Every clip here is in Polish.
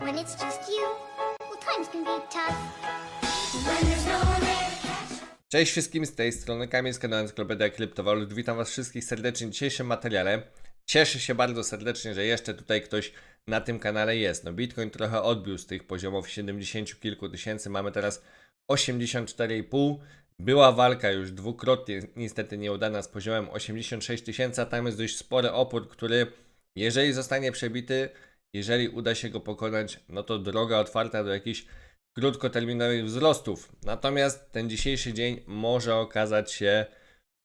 when it's just you, well, times can be tough. When there's no one there to catch. Cześć wszystkim z tej strony Kamil z kanału Encyklopedia Kryptowalut. Witam Was wszystkich serdecznie w dzisiejszym materiale. Cieszę się bardzo serdecznie, że jeszcze tutaj ktoś na tym kanale jest. No Bitcoin trochę odbił z tych poziomów 70 kilku tysięcy. Mamy teraz 84,5. Była walka już dwukrotnie, niestety nieudana z poziomem 86 tysięcy, a tam jest dość spory opór, który jeżeli zostanie przebity, jeżeli uda się go pokonać, no to droga otwarta do jakichś krótkoterminowych wzrostów. Natomiast ten dzisiejszy dzień może okazać się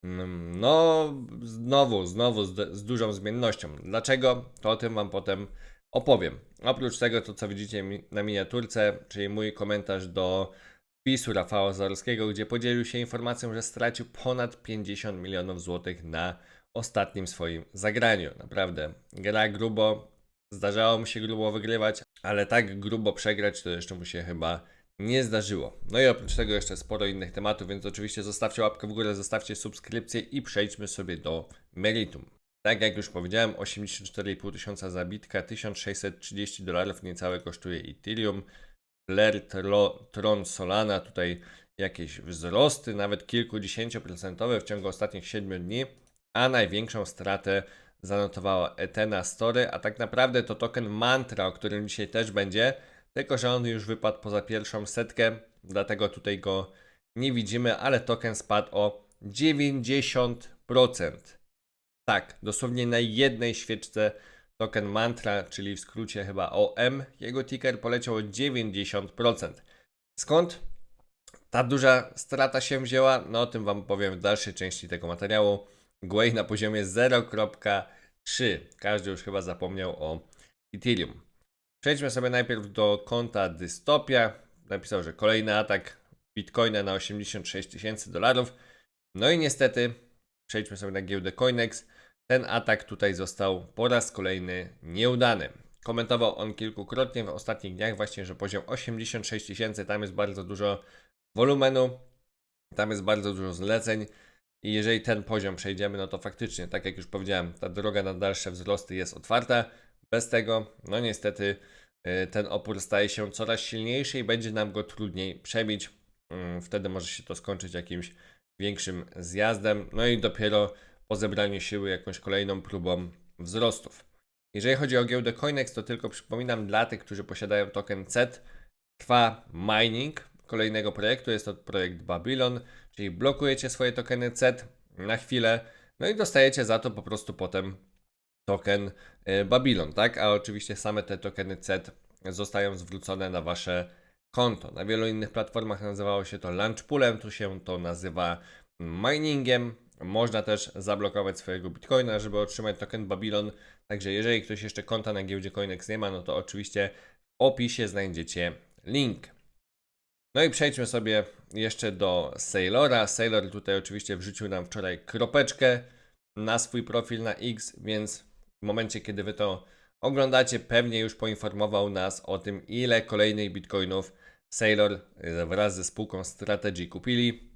mm, no znowu, znowu z, z dużą zmiennością. Dlaczego? To o tym Wam potem opowiem. Oprócz tego, to co widzicie na miniaturce, czyli mój komentarz do wpisu Rafała Zarowskiego, gdzie podzielił się informacją, że stracił ponad 50 milionów złotych na ostatnim swoim zagraniu. Naprawdę, gra grubo, Zdarzało mu się grubo wygrywać, ale tak grubo przegrać to jeszcze mu się chyba nie zdarzyło. No i oprócz tego jeszcze sporo innych tematów, więc oczywiście zostawcie łapkę w górę, zostawcie subskrypcję i przejdźmy sobie do meritum. Tak jak już powiedziałem, 84,5 tysiąca zabitka, 1630 dolarów niecałe kosztuje Ethereum, Flare, Tro- Tron, Solana, tutaj jakieś wzrosty, nawet kilkudziesięcioprocentowe w ciągu ostatnich 7 dni, a największą stratę zanotowała Ethena Story, a tak naprawdę to token Mantra, o którym dzisiaj też będzie, tylko że on już wypadł poza pierwszą setkę, dlatego tutaj go nie widzimy, ale token spadł o 90%. Tak, dosłownie na jednej świeczce token Mantra, czyli w skrócie chyba OM, jego ticker poleciał o 90%. Skąd ta duża strata się wzięła? No o tym Wam powiem w dalszej części tego materiału. Gwei na poziomie 0.3. Każdy już chyba zapomniał o Ethereum. Przejdźmy sobie najpierw do konta Dystopia. Napisał, że kolejny atak Bitcoina na 86 tysięcy dolarów. No i niestety, przejdźmy sobie na giełdę Coinex. Ten atak tutaj został po raz kolejny nieudany. Komentował on kilkukrotnie w ostatnich dniach właśnie, że poziom 86 tysięcy, tam jest bardzo dużo wolumenu, tam jest bardzo dużo zleceń. I jeżeli ten poziom przejdziemy, no to faktycznie, tak jak już powiedziałem, ta droga na dalsze wzrosty jest otwarta. Bez tego, no niestety, y, ten opór staje się coraz silniejszy i będzie nam go trudniej przebić. Mm, Wtedy może się to skończyć jakimś większym zjazdem. No i dopiero po zebraniu siły jakąś kolejną próbą wzrostów. Jeżeli chodzi o giełdę Coinex, to tylko przypominam dla tych, którzy posiadają token CET, trwa mining kolejnego projektu. Jest to projekt Babylon, czyli blokujecie swoje tokeny CET na chwilę, no i dostajecie za to po prostu potem token y, Babylon, tak? A oczywiście same te tokeny CET zostają zwrócone na wasze konto. Na wielu innych platformach nazywało się to launchpoolem, tu się to nazywa miningiem. Można też zablokować swojego bitcoina, żeby otrzymać token Babylon. Także jeżeli ktoś jeszcze konta na giełdzie Coinex nie ma, no to oczywiście w opisie znajdziecie link. No i przejdźmy sobie jeszcze do Sailora. Sailor tutaj oczywiście wrzucił nam wczoraj kropeczkę na swój profil na X, więc w momencie, kiedy wy to oglądacie, pewnie już poinformował nas o tym, ile kolejnych bitcoinów Sailor y, wraz ze spółką Strategy kupili.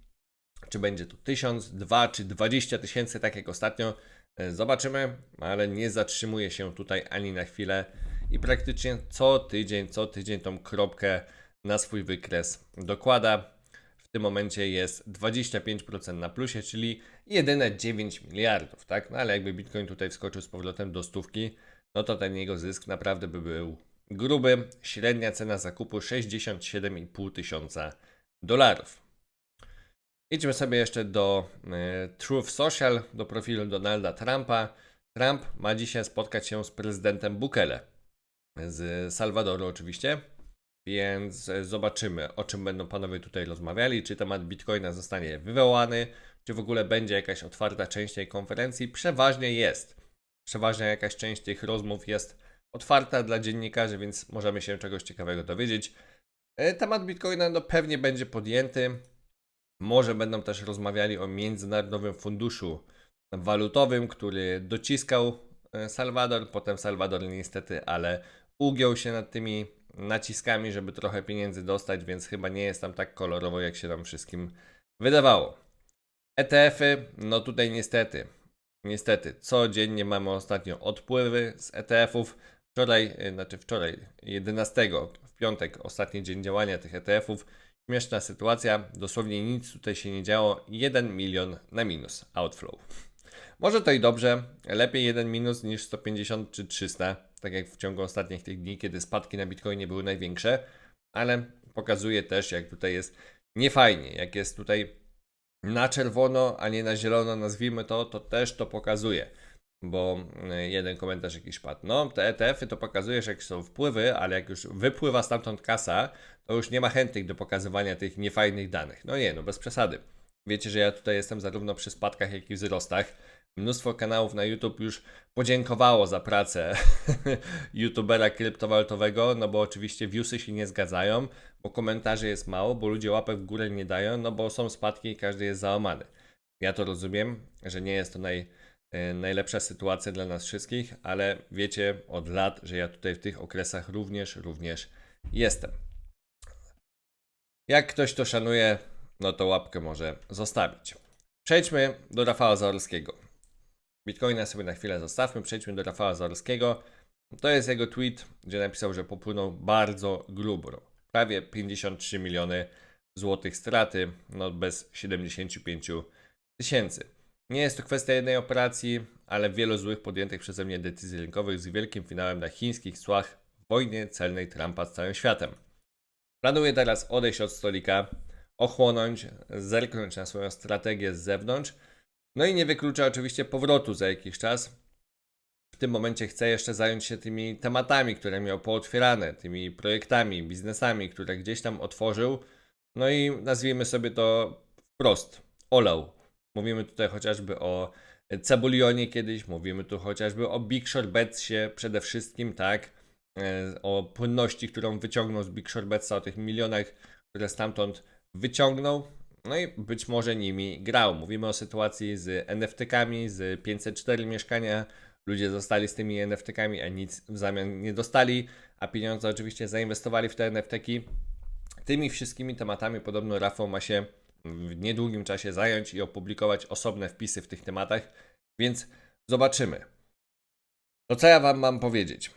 Czy będzie to 1000, 2 czy 20 tysięcy, tak jak ostatnio. Y, Zobaczymy, ale nie zatrzymuje się tutaj ani na chwilę i praktycznie co tydzień, co tydzień tą kropkę na swój wykres dokłada. W tym momencie jest 25% na plusie, czyli jedyne 9 miliardów, tak? No ale jakby Bitcoin tutaj wskoczył z powrotem do stówki, no to ten jego zysk naprawdę by był gruby. Średnia cena zakupu 67,5 tysiąca dolarów. Idźmy sobie jeszcze do e, Truth Social, do profilu Donalda Trumpa. Trump ma dzisiaj spotkać się z prezydentem Bukele z Salwadoru oczywiście. Więc e, zobaczymy, o czym będą panowie tutaj rozmawiali, czy temat Bitcoina zostanie wywołany, czy w ogóle będzie jakaś otwarta część tej konferencji. Przeważnie jest. Przeważnie jakaś część tych rozmów jest otwarta dla dziennikarzy, więc możemy się czegoś ciekawego dowiedzieć. E, Temat Bitcoina no, pewnie będzie podjęty. Może będą też rozmawiali o Międzynarodowym Funduszu Walutowym, który dociskał e, Salwador. Potem Salwador niestety, ale ugiął się nad tymi naciskami, żeby trochę pieniędzy dostać, więc chyba nie jest tam tak kolorowo, jak się nam wszystkim wydawało. ETF-y, no tutaj niestety, niestety, codziennie mamy ostatnio odpływy z ETF-ów. Wczoraj, y, znaczy wczoraj, 11, w piątek, ostatni dzień działania tych ETF-ów. Śmieszna sytuacja, dosłownie nic tutaj się nie działo. 1 milion na minus outflow. Może to i dobrze, lepiej 1 minus niż 150 czy 300, tak jak w ciągu ostatnich tych dni, kiedy spadki na Bitcoinie były największe, ale pokazuje też, jak tutaj jest niefajnie, jak jest tutaj na czerwono, a nie na zielono, nazwijmy to, to też to pokazuje. Bo y, jeden komentarz jakiś padł. No, te ETF-y to pokazujesz, jak są wpływy, ale jak już wypływa stamtąd kasa, to już nie ma chętnych do pokazywania tych niefajnych danych. No nie, no bez przesady. Wiecie, że ja tutaj jestem zarówno przy spadkach, jak i wzrostach. Mnóstwo kanałów na YouTube już podziękowało za pracę youtubera kryptowalutowego, no bo oczywiście viewsy się nie zgadzają, bo komentarzy jest mało, bo ludzie łapek w górę nie dają, no bo są spadki i każdy jest załamany. Ja to rozumiem, że nie jest to naj, e, najlepsza sytuacja dla nas wszystkich, ale wiecie od lat, że ja tutaj w tych okresach również, również jestem. Jak ktoś to szanuje, no to łapkę może zostawić. Przejdźmy do Rafała Zaorskiego. Bitcoina sobie na chwilę zostawmy, przejdźmy do Rafała Zaorskiego. To jest jego tweet, gdzie napisał, że popłynął bardzo grubo. Prawie 53 miliony złotych straty, no bez 75 tysięcy. Nie jest to kwestia jednej operacji, ale wielu złych podjętych przeze mnie decyzji rynkowych z wielkim finałem na chińskich cłach w wojnie celnej Trumpa z całym światem. Planuję teraz odejść od stolika, ochłonąć, zerknąć na swoją strategię z zewnątrz, no i nie wyklucza oczywiście powrotu za jakiś czas. W tym momencie chcę jeszcze zająć się tymi tematami, które miał pootwierane, tymi projektami, biznesami, które gdzieś tam otworzył. No i nazwijmy sobie to wprost, olał. Mówimy tutaj chociażby o Cebulionie kiedyś, mówimy tu chociażby o Big Short Betsie przede wszystkim, tak? E, O płynności, którą wyciągnął z Big Short Betsa, o tych milionach, które stamtąd wyciągnął. No i być może nimi grał. Mówimy o sytuacji z NFT-kami, z 504 mieszkania. Ludzie zostali z tymi NFT-kami, a nic w zamian nie dostali, a pieniądze oczywiście zainwestowali w te NFT-ki. Tymi wszystkimi tematami podobno Rafał ma się w niedługim czasie zająć i opublikować osobne wpisy w tych tematach, więc zobaczymy. To co ja Wam mam powiedzieć?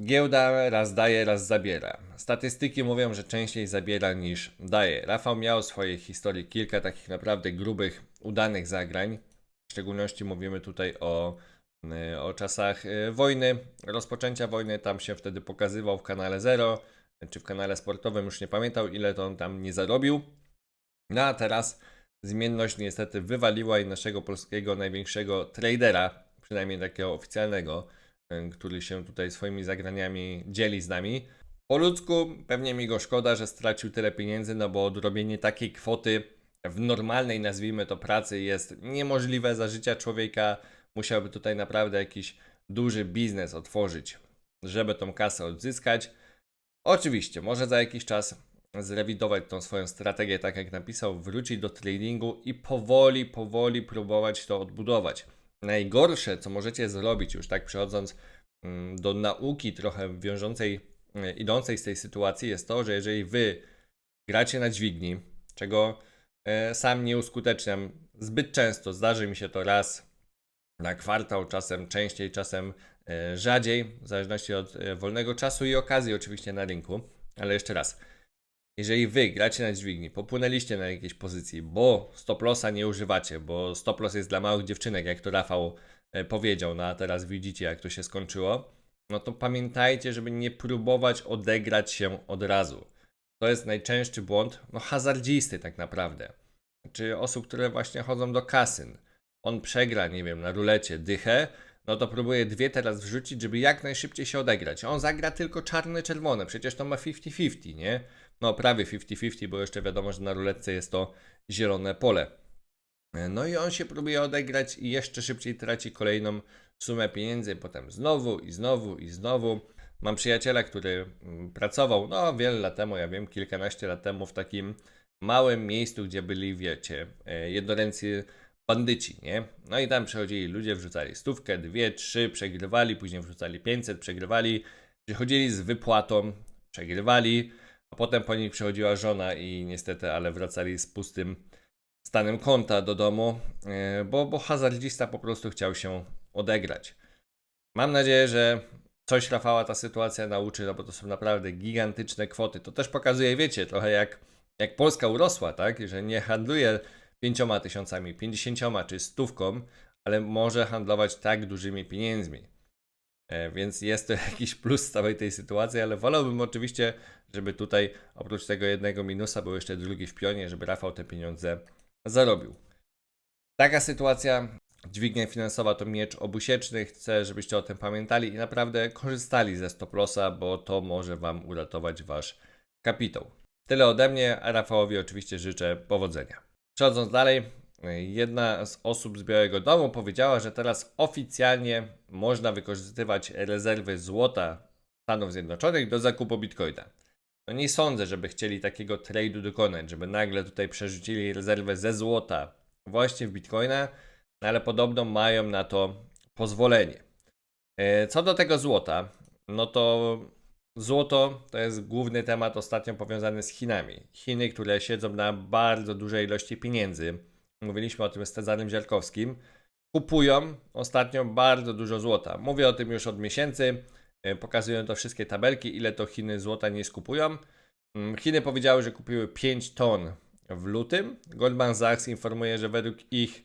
Giełda raz daje, raz zabiera. Statystyki mówią, że częściej zabiera niż daje. Rafał miał w swojej historii kilka takich naprawdę grubych, udanych zagrań. W szczególności mówimy tutaj o, y, o czasach y, wojny, rozpoczęcia wojny. Tam się wtedy pokazywał w kanale Zero, czy w kanale sportowym, już nie pamiętał ile to on tam nie zarobił. No a teraz zmienność niestety wywaliła i naszego polskiego największego tradera, przynajmniej takiego oficjalnego, który się tutaj swoimi zagraniami dzieli z nami. Po ludzku pewnie mi go szkoda, że stracił tyle pieniędzy, no bo odrobienie takiej kwoty w normalnej, nazwijmy to, pracy jest niemożliwe za życia człowieka. Musiałby tutaj naprawdę jakiś duży biznes otworzyć, żeby tą kasę odzyskać. Oczywiście, może za jakiś czas zrewidować tą swoją strategię, tak jak napisał, wrócić do tradingu i powoli, powoli próbować to odbudować. Najgorsze, co możecie zrobić, już tak przechodząc mm, do nauki trochę wiążącej, e, idącej z tej sytuacji, jest to, że jeżeli wy gracie na dźwigni, czego e, sam nie uskuteczniam zbyt często, zdarzy mi się to raz na kwartał, czasem częściej, czasem e, rzadziej, w zależności od wolnego czasu i okazji oczywiście na rynku. Ale jeszcze raz, jeżeli wy gracie na dźwigni, popłynęliście na jakiejś pozycji, bo stop lossa nie używacie, bo stop loss jest dla małych dziewczynek, jak to Rafał e, powiedział, no a teraz widzicie jak to się skończyło, no to pamiętajcie, żeby nie próbować odegrać się od razu. To jest najczęstszy błąd, no hazardzisty tak naprawdę. Czy osób, które właśnie chodzą do kasyn. On przegra, nie wiem, na rulecie dychę, no to próbuje dwie teraz wrzucić, żeby jak najszybciej się odegrać. On zagra tylko czarne-czerwone, przecież to ma 50-50, nie? No prawie 50-50, bo jeszcze wiadomo, że na ruletce jest to zielone pole. No i on się próbuje odegrać i jeszcze szybciej traci kolejną sumę pieniędzy, potem znowu i znowu i znowu. Mam przyjaciela, który mm, pracował, no wiele lat temu, ja wiem, kilkanaście lat temu w takim małym miejscu, gdzie byli, wiecie, e, jednoręcy bandyci, nie? No i tam przychodzili ludzie, wrzucali stówkę, dwie, trzy, przegrywali, później wrzucali 500, przegrywali, przychodzili z wypłatą, przegrywali, a potem po nich przychodziła żona i niestety, ale wracali z pustym stanem konta do domu, e, bo, bo hazardzista po prostu chciał się odegrać. Mam nadzieję, że coś Rafała ta sytuacja nauczy, no bo to są naprawdę gigantyczne kwoty. To też pokazuje, wiecie, trochę jak, jak Polska urosła, tak? Że nie handluje pięcioma tysiącami, pięćdziesięcioma czy stówką, ale może handlować tak dużymi pieniędzmi. E, Więc jest to jakiś plus całej tej sytuacji, ale wolałbym oczywiście, żeby tutaj oprócz tego jednego minusa był jeszcze drugi w pionie, żeby Rafał te pieniądze zarobił. Taka sytuacja, dźwignia finansowa to miecz obusieczny. Chcę, żebyście o tym pamiętali i naprawdę korzystali ze stop lossa, bo to może Wam uratować Wasz kapitał. Tyle ode mnie, a Rafałowi oczywiście życzę powodzenia. Przechodząc dalej, jedna z osób z Białego Domu powiedziała, że teraz oficjalnie można wykorzystywać rezerwy złota Stanów Zjednoczonych do zakupu bitcoina. No nie sądzę, żeby chcieli takiego trade'u dokonać, żeby nagle tutaj przerzucili rezerwę ze złota właśnie w bitcoina, no ale podobno mają na to pozwolenie. E, Co do tego złota, no to złoto to jest główny temat ostatnio powiązany z Chinami. Chiny, które siedzą na bardzo dużej ilości pieniędzy, mówiliśmy o tym z Cezarym Ziarkowskim, kupują ostatnio bardzo dużo złota. Mówię o tym już od miesięcy, e, pokazują to wszystkie tabelki, ile to Chiny złota nie skupują. Mm, Chiny powiedziały, że kupiły 5 ton w lutym. Goldman Sachs informuje, że według ich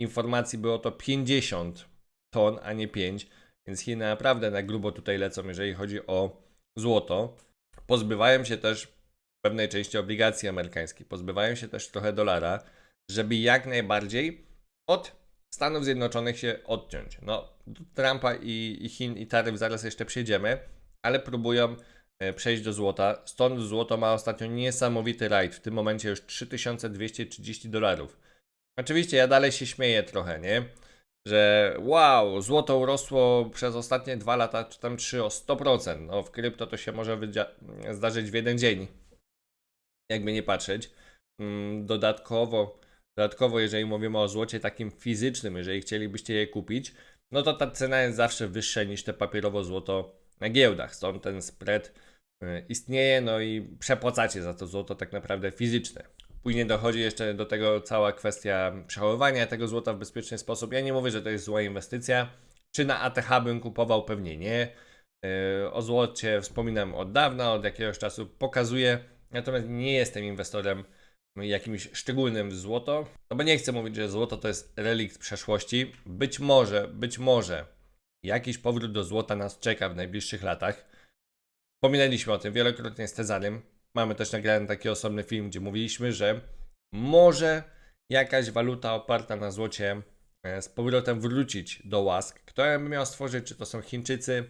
informacji było to 50 ton, a nie 5, więc Chiny naprawdę na grubo tutaj lecą, jeżeli chodzi o złoto. Pozbywają się też pewnej części obligacji amerykańskich, pozbywają się też trochę dolara, żeby jak najbardziej od Stanów Zjednoczonych się odciąć. No, do Trumpa i, i Chin i taryf zaraz jeszcze przejdziemy, ale próbują e, przejść do złota. Stąd złoto ma ostatnio niesamowity rajd. W tym momencie już 3230 dolarów. Oczywiście ja dalej się śmieję trochę, nie? Że wow, złoto urosło przez ostatnie dwa lata, czy tam trzy o 100%. No w krypto to się może zdarzyć w jeden dzień. Jakby nie patrzeć. Mm, Dodatkowo, dodatkowo, jeżeli mówimy o złocie takim fizycznym, jeżeli chcielibyście je kupić, no to ta cena jest zawsze wyższa niż te papierowo złoto na giełdach. Stąd ten spread y, istnieje, no i przepłacacie za to złoto tak naprawdę fizyczne. Później dochodzi jeszcze do tego cała kwestia przechowywania tego złota w bezpieczny sposób. Ja nie mówię, że to jest zła inwestycja. Czy na ATH bym kupował? Pewnie nie. Yy, O złocie wspominam od dawna, od jakiegoś czasu pokazuję. Natomiast nie jestem inwestorem jakimś szczególnym w złoto. No bo nie chcę mówić, że złoto to jest relikt przeszłości. Być może, być może jakiś powrót do złota nas czeka w najbliższych latach. Wspominaliśmy o tym wielokrotnie z Cezarym. Mamy też nagrany taki osobny film, gdzie mówiliśmy, że może jakaś waluta oparta na złocie e, z powrotem wrócić do łask. Kto ją by miał stworzyć? Czy to są Chińczycy?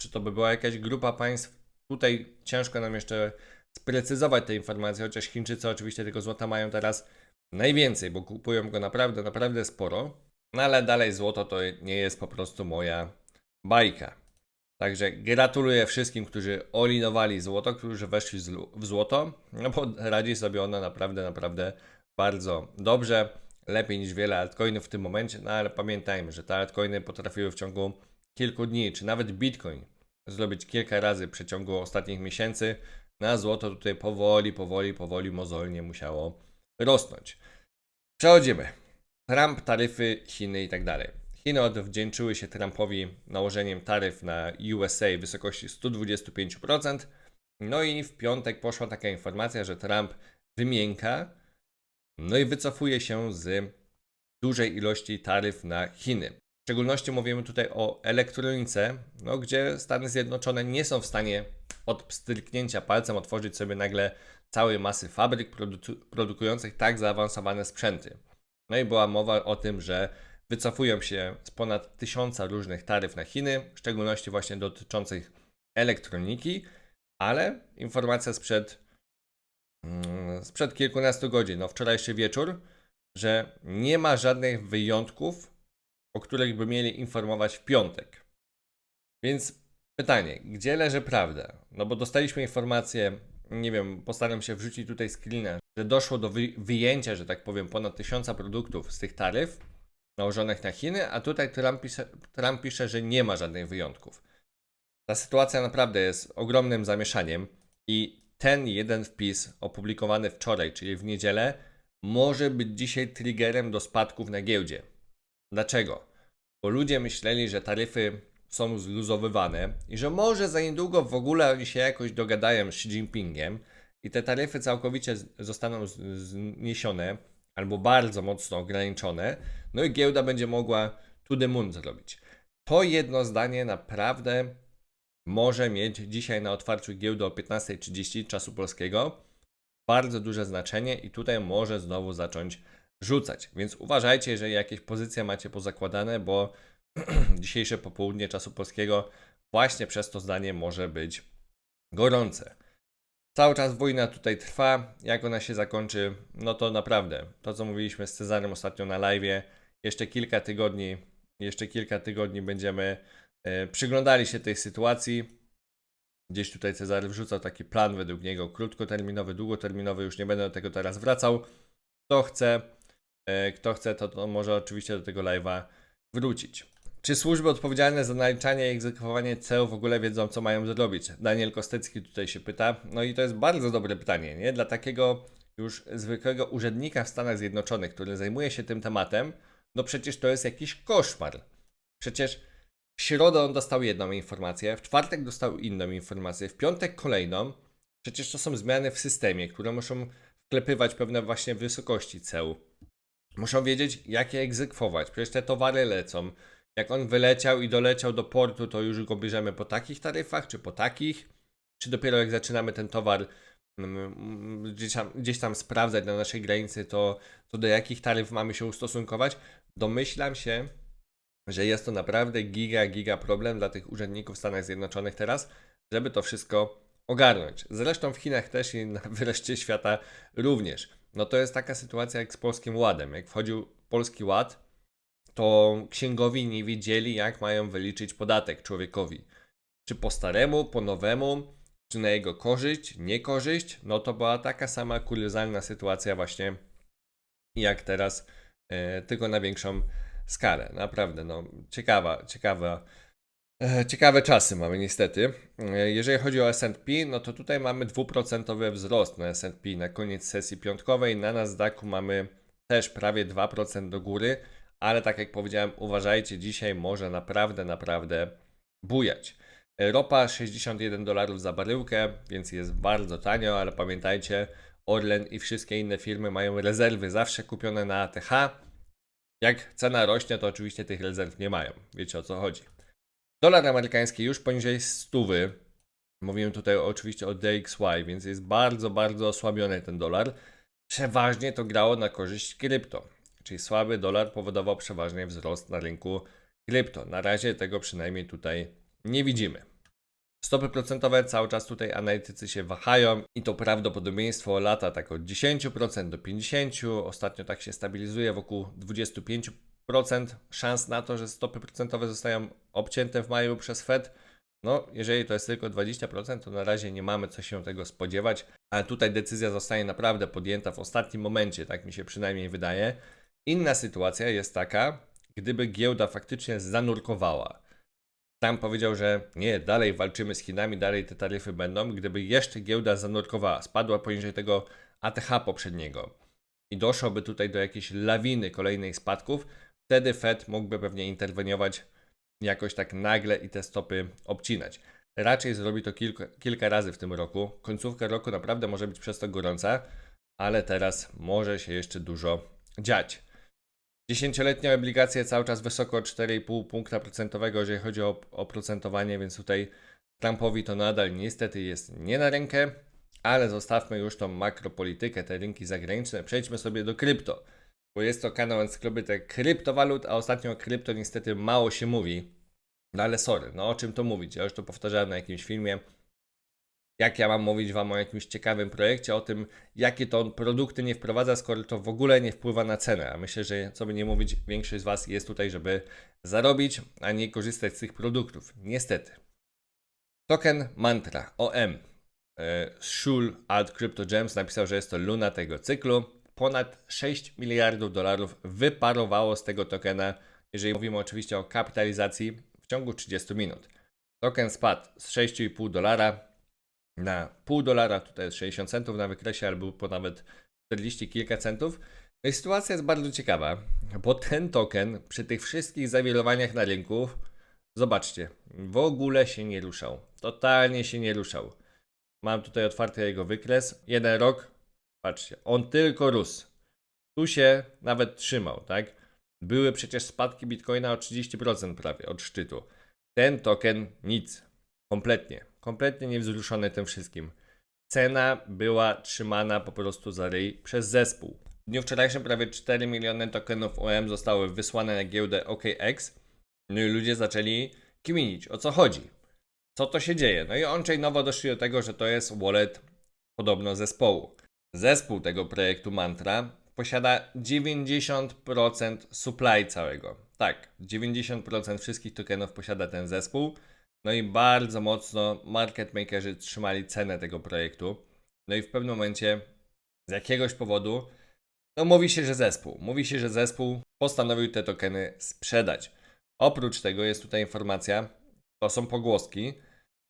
Czy to by była jakaś grupa państw? Tutaj ciężko nam jeszcze sprecyzować te informacje, chociaż Chińczycy oczywiście tego złota mają teraz najwięcej, bo kupują go naprawdę, naprawdę sporo. No ale dalej złoto to nie jest po prostu moja bajka. Także gratuluję wszystkim, którzy olinowali złoto, którzy weszli w złoto, no bo radzi sobie ono naprawdę, naprawdę bardzo dobrze. Lepiej niż wiele altcoinów w tym momencie, no ale pamiętajmy, że te altcoiny potrafiły w ciągu kilku dni, czy nawet bitcoin zrobić kilka razy w przeciągu ostatnich miesięcy. Na złoto tutaj powoli, powoli, powoli, mozolnie musiało rosnąć. Przechodzimy. Trump, taryfy, Chiny i tak dalej. Chiny odwdzięczyły się Trumpowi nałożeniem taryf na USA w wysokości 125%. No i w piątek poszła taka informacja, że Trump wymięka, no i wycofuje się z dużej ilości taryf na Chiny. W szczególności mówimy tutaj o elektronice, no, gdzie Stany Zjednoczone nie są w stanie od pstryknięcia palcem otworzyć sobie nagle całej masy fabryk produ- produkujących tak zaawansowane sprzęty. No i była mowa o tym, że wycofują się z ponad tysiąca różnych taryf na Chiny, w szczególności właśnie dotyczących elektroniki, ale informacja sprzed, mm, sprzed kilkunastu godzin, no wczorajszy wieczór, że nie ma żadnych wyjątków, o których by mieli informować w piątek. Więc pytanie, gdzie leży prawda? No bo dostaliśmy informację, nie wiem, postaram się wrzucić tutaj screena, że doszło do wy- wyjęcia, że tak powiem, ponad tysiąca produktów z tych taryf nałożonych na Chiny, a tutaj Trump pisze, Trump pisze, że nie ma żadnych wyjątków. Ta sytuacja naprawdę jest ogromnym zamieszaniem i ten jeden wpis opublikowany wczoraj, czyli w niedzielę, może być dzisiaj triggerem do spadków na giełdzie. Dlaczego? Bo ludzie myśleli, że taryfy są zluzowywane i że może za niedługo w ogóle oni się jakoś dogadają z Xi Jinpingiem i te taryfy całkowicie zostaną zniesione albo bardzo mocno ograniczone, no i giełda będzie mogła to the moon zrobić. To jedno zdanie naprawdę może mieć dzisiaj na otwarciu giełdy o 15.30 czasu polskiego bardzo duże znaczenie i tutaj może znowu zacząć rzucać. Więc uważajcie, jeżeli jakieś pozycje macie pozakładane, bo dzisiejsze popołudnie czasu polskiego właśnie przez to zdanie może być gorące. Cały czas wojna tutaj trwa. Jak ona się zakończy, no to naprawdę to, co mówiliśmy z Cezarem ostatnio na live, jeszcze kilka tygodni, jeszcze kilka tygodni będziemy e, przyglądali się tej sytuacji. Gdzieś tutaj Cezary wrzucał taki plan według niego krótkoterminowy, długoterminowy, już nie będę do tego teraz wracał. Kto chce, kto chce, to, to może oczywiście do tego live'a wrócić. Czy służby odpowiedzialne za naliczanie i egzekwowanie ceł w ogóle wiedzą, co mają zrobić? Daniel Kostecki tutaj się pyta. No i to jest bardzo dobre pytanie, nie? Dla takiego już zwykłego urzędnika w Stanach Zjednoczonych, który zajmuje się tym tematem, no przecież to jest jakiś koszmar. Przecież w środę on dostał jedną informację, w czwartek dostał inną informację, w piątek kolejną. Przecież to są zmiany w systemie, które muszą wklepywać pewne właśnie wysokości ceł. Muszą wiedzieć, jak je egzekwować. Przecież te towary lecą. Jak on wyleciał i doleciał do portu, to już go bierzemy po takich taryfach, czy po takich? Czy dopiero jak zaczynamy ten towar mm, gdzieś tam, gdzieś tam sprawdzać na naszej granicy, to, to do jakich taryf mamy się ustosunkować? Domyślam się, że jest to naprawdę giga, giga problem dla tych urzędników w Stanach Zjednoczonych teraz, żeby to wszystko ogarnąć. Zresztą w Chinach też i na wreszcie świata również. No to jest taka sytuacja jak z Polskim Ładem. Jak wchodził Polski Ład, to księgowi nie wiedzieli, jak mają wyliczyć podatek człowiekowi. Czy po staremu, po nowemu, czy na jego korzyść, niekorzyść. No to była taka sama kuriozalna sytuacja właśnie jak teraz, e, tylko na większą skalę. Naprawdę, no ciekawa, ciekawa. E, Ciekawe czasy mamy niestety. E, Jeżeli chodzi o S&P, no to tutaj mamy dwuprocentowy wzrost na S&P na koniec sesji piątkowej. Na Nasdaqu mamy też prawie 2% do góry, ale tak jak powiedziałem, uważajcie, dzisiaj może naprawdę, naprawdę bujać. Ropa 61 dolarów za baryłkę, więc jest bardzo tanio, ale pamiętajcie, Orlen i wszystkie inne firmy mają rezerwy zawsze kupione na ATH. Jak cena rośnie, to oczywiście tych rezerw nie mają. Wiecie o co chodzi. Dolar amerykański już poniżej 100. Mówiłem tutaj oczywiście o DXY, więc jest bardzo, bardzo osłabiony ten dolar. Przeważnie to grało na korzyść krypto, czyli słaby dolar powodował przeważnie wzrost na rynku krypto. Na razie tego przynajmniej tutaj nie widzimy. Stopy procentowe cały czas tutaj analitycy się wahają i to prawdopodobieństwo lata tak od 10% do 50%. Ostatnio tak się stabilizuje wokół 25% szans na to, że stopy procentowe zostają obcięte w maju przez Fed. No, jeżeli to jest tylko 20%, to na razie nie mamy co się tego spodziewać, ale tutaj decyzja zostanie naprawdę podjęta w ostatnim momencie, tak mi się przynajmniej wydaje. Inna sytuacja jest taka, gdyby giełda faktycznie zanurkowała. Trump powiedział, że nie, dalej walczymy z Chinami, dalej te taryfy będą. Gdyby jeszcze giełda zanurkowała, spadła poniżej tego ATH poprzedniego i doszłoby tutaj do jakiejś lawiny kolejnych spadków, wtedy Fed mógłby pewnie interweniować jakoś tak nagle i te stopy obcinać. Raczej zrobi to kilka, kilka razy w tym roku. Końcówka roku naprawdę może być przez to gorąca, ale teraz może się jeszcze dużo dziać. Dziesięcioletnie obligacje cały czas wysoko 4,5 punkta procentowego, jeżeli chodzi o oprocentowanie, więc tutaj Trumpowi to nadal niestety jest nie na rękę, ale zostawmy już tą makropolitykę, te rynki zagraniczne, przejdźmy sobie do krypto, bo jest to kanał encyklopedii kryptowalut, a ostatnio o krypto niestety mało się mówi, no ale sorry, no o czym to mówić, ja już to powtarzałem na jakimś filmie, jak ja mam mówić Wam o jakimś ciekawym projekcie, o tym, jakie to produkty nie wprowadza, skoro to w ogóle nie wpływa na cenę. A myślę, że co by nie mówić, większość z Was jest tutaj, żeby zarobić, a nie korzystać z tych produktów. Niestety. Token Mantra, OM. e, Shul Ad Crypto Gems napisał, że jest to luna tego cyklu. Ponad 6 miliardów dolarów wyparowało z tego tokena, jeżeli mówimy oczywiście o kapitalizacji w ciągu 30 minut. Token spadł z 6,5 dolara na pół dolara, tutaj jest 60 centów na wykresie, albo po nawet 40 kilka centów. No i sytuacja jest bardzo ciekawa, bo ten token przy tych wszystkich zawirowaniach na rynku Zobaczcie, w ogóle się nie ruszał. Totalnie się nie ruszał. Mam tutaj otwarty jego wykres. Jeden rok, patrzcie, on tylko rósł. Tu się nawet trzymał, tak? Były przecież spadki Bitcoina o 30% prawie od szczytu. Ten token nic. Kompletnie. Kompletnie niewzruszony tym wszystkim. Cena była trzymana po prostu za ryj przez zespół. W dniu wczorajszym prawie 4 miliony tokenów OM zostały wysłane na giełdę OKX. No i ludzie zaczęli kminić, o co chodzi. Co to się dzieje? No i on-chainowo doszli do tego, że to jest wallet podobno zespołu. Zespół tego projektu Mantra posiada 90% supply całego. Tak, 90% wszystkich tokenów posiada ten zespół. No i bardzo mocno market makerzy trzymali cenę tego projektu. No i w pewnym momencie z jakiegoś powodu no mówi się, że zespół. Mówi się, że zespół postanowił te tokeny sprzedać. Oprócz tego jest tutaj informacja, to są pogłoski,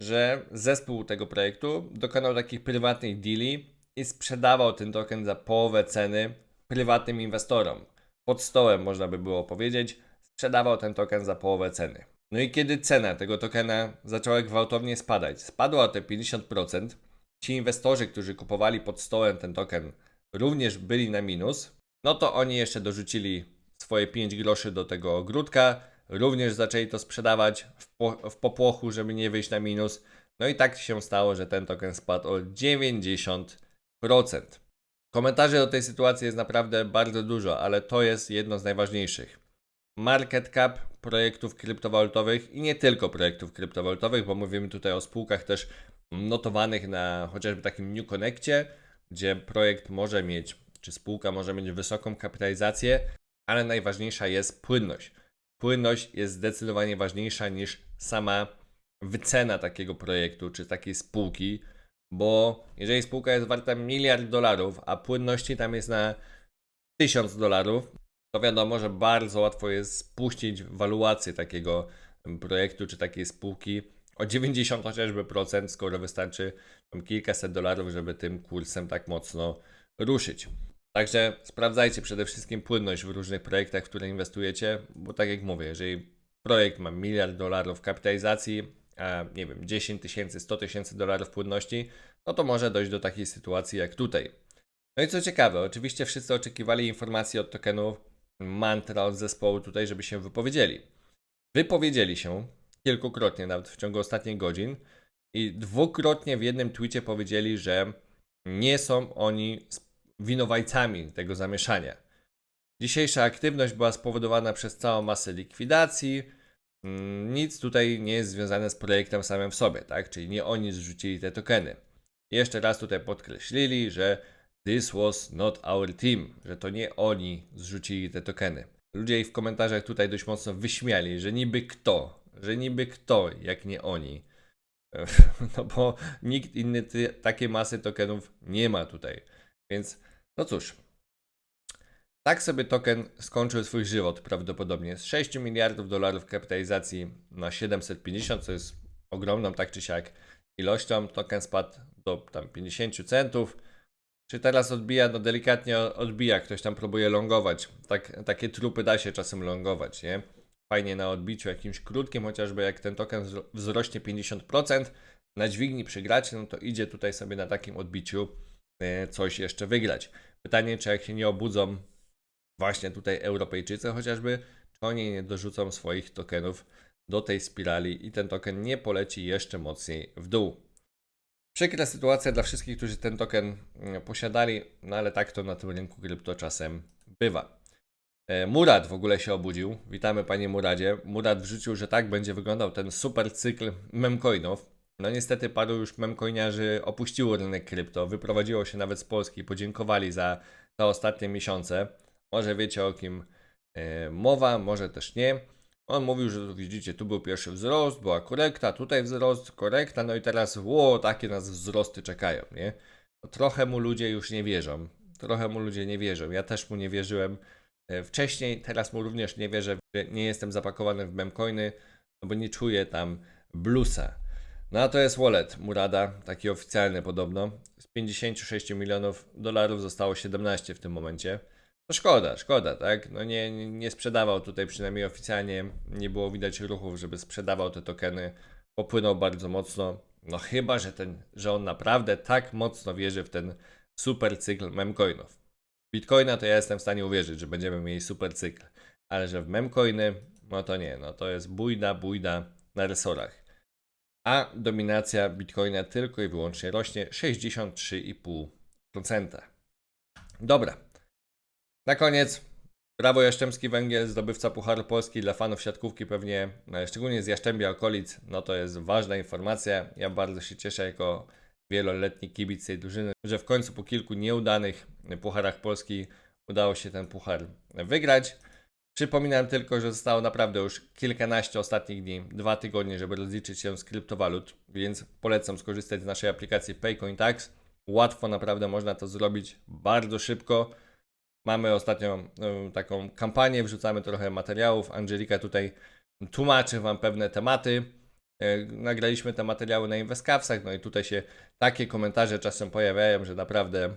że zespół tego projektu dokonał takich prywatnych deali i sprzedawał ten token za połowę ceny prywatnym inwestorom. Pod stołem można by było powiedzieć, sprzedawał ten token za połowę ceny. No i kiedy cena tego tokena zaczęła gwałtownie spadać, spadła o te 50%, ci inwestorzy, którzy kupowali pod stołem ten token, również byli na minus, no to oni jeszcze dorzucili swoje 5 groszy do tego ogródka, również zaczęli to sprzedawać w, po, w popłochu, żeby nie wyjść na minus. No i tak się stało, że ten token spadł o 90%. Komentarzy do tej sytuacji jest naprawdę bardzo dużo, ale to jest jedno z najważniejszych. Market cap projektów kryptowalutowych i nie tylko projektów kryptowalutowych, bo mówimy tutaj o spółkach też notowanych na chociażby takim New Connectie, gdzie projekt może mieć, czy spółka może mieć wysoką kapitalizację, ale najważniejsza jest płynność. Płynność jest zdecydowanie ważniejsza niż sama wycena takiego projektu czy takiej spółki, bo jeżeli spółka jest warta miliard dolarów, a płynności tam jest na 1000 dolarów, to wiadomo, że bardzo łatwo jest spuścić waluację takiego projektu czy takiej spółki o 90 chociażby procent, skoro wystarczy kilkaset dolarów, żeby tym kursem tak mocno ruszyć. Także sprawdzajcie przede wszystkim płynność w różnych projektach, w które inwestujecie, bo tak jak mówię, jeżeli projekt ma miliard dolarów kapitalizacji, nie wiem, 10 tysięcy, 100 tysięcy dolarów płynności, no to może dojść do takiej sytuacji jak tutaj. No i co ciekawe, oczywiście wszyscy oczekiwali informacji od tokenu Mantra od zespołu tutaj, żeby się wypowiedzieli. Wypowiedzieli się kilkukrotnie, nawet w ciągu ostatnich godzin i dwukrotnie w jednym tweetie powiedzieli, że nie są oni winowajcami tego zamieszania. Dzisiejsza aktywność była spowodowana przez całą masę likwidacji. Mm, Nic tutaj nie jest związane z projektem samym w sobie, tak? Czyli nie oni zrzucili te tokeny. Jeszcze raz tutaj podkreślili, że this was not our team, że to nie oni zrzucili te tokeny. Ludzie w komentarzach tutaj dość mocno wyśmiali, że niby kto, że niby kto, jak nie oni. No bo nikt inny ty, takiej masy tokenów nie ma tutaj. Więc no cóż. Tak sobie token skończył swój żywot prawdopodobnie. Z 6 miliardów dolarów kapitalizacji na 750, co jest ogromną tak czy siak ilością. Token spadł do tam 50 centów. Czy teraz odbija? No delikatnie odbija. Ktoś tam próbuje longować. Tak, takie trupy da się czasem longować, nie? Fajnie na odbiciu jakimś krótkim, chociażby jak ten token wzro- wzrośnie 50%, na dźwigni przegracie, no to idzie tutaj sobie na takim odbiciu e, coś jeszcze wygrać. Pytanie, czy jak się nie obudzą właśnie tutaj Europejczycy chociażby, czy oni nie dorzucą swoich tokenów do tej spirali i ten token nie poleci jeszcze mocniej w dół. Przykra sytuacja dla wszystkich, którzy ten token mm, posiadali, no ale tak to na tym rynku krypto czasem bywa. E, Murad w ogóle się obudził. Witamy panie Muradzie. Murad wrzucił, że tak będzie wyglądał ten super cykl memcoinów. No niestety paru już memcoiniarzy opuściło rynek krypto, wyprowadziło się nawet z Polski podziękowali za te ostatnie miesiące. Może wiecie o kim e, mowa, może też nie. On mówił, że tu widzicie, tu był pierwszy wzrost, była korekta, tutaj wzrost, korekta, no i teraz ło, takie nas wzrosty czekają, nie? No, trochę mu ludzie już nie wierzą. Trochę mu ludzie nie wierzą. Ja też mu nie wierzyłem e, wcześniej, teraz mu również nie wierzę, nie jestem zapakowany w memcoiny, no bo nie czuję tam bluesa. No a to jest wallet Murada, taki oficjalny podobno. Z 56 milionów dolarów zostało 17 w tym momencie. No szkoda, szkoda, tak? No nie, nie, sprzedawał tutaj, przynajmniej oficjalnie nie było widać ruchów, żeby sprzedawał te tokeny. Popłynął bardzo mocno. No chyba, że, ten, że on naprawdę tak mocno wierzy w ten super cykl memcoinów. Bitcoina to ja jestem w stanie uwierzyć, że będziemy mieli super cykl, ale że w memcoiny, no to nie, no to jest bujda, bujda na resorach. A dominacja Bitcoina tylko i wyłącznie rośnie 63,5%. Dobra. Na koniec Brawo Jaszczębski Węgiel, zdobywca Pucharu Polski dla fanów siatkówki pewnie, e, szczególnie z Jaszczębia okolic, no to jest ważna informacja. Ja bardzo się cieszę jako wieloletni kibic tej drużyny, że w końcu po kilku nieudanych Pucharach Polski udało się ten puchar wygrać. Przypominam tylko, że zostało naprawdę już kilkanaście ostatnich dni, dwa tygodnie, żeby rozliczyć się z kryptowalut, więc polecam skorzystać z naszej aplikacji Paycoin Tax. Łatwo naprawdę można to zrobić, bardzo szybko. Mamy ostatnio e, taką kampanię, wrzucamy trochę materiałów. Angelika tutaj tłumaczy Wam pewne tematy. E, Nagraliśmy te materiały na Investcapsach, no i tutaj się takie komentarze czasem pojawiają, że naprawdę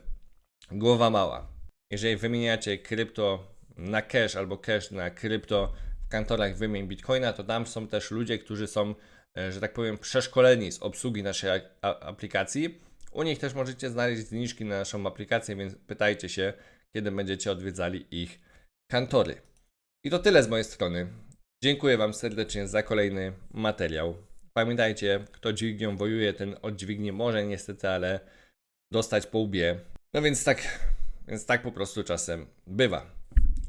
głowa mała. Jeżeli wymieniacie krypto na cash albo cash na krypto w kantorach wymień bitcoina, to tam są też ludzie, którzy są, e, że tak powiem, przeszkoleni z obsługi naszej aplikacji. U nich też możecie znaleźć zniżki na naszą aplikację, więc pytajcie się, kiedy będziecie odwiedzali ich kantory. I to tyle z mojej strony. Dziękuję Wam serdecznie za kolejny materiał. Pamiętajcie, kto dźwignią wojuje, ten od dźwigni może niestety, ale dostać po łbie. No więc tak, więc tak po prostu czasem bywa.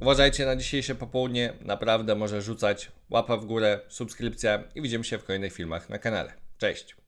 Uważajcie na dzisiejsze popołudnie, naprawdę może rzucać łapa w górę, subskrypcja i widzimy się w kolejnych filmach na kanale. Cześć!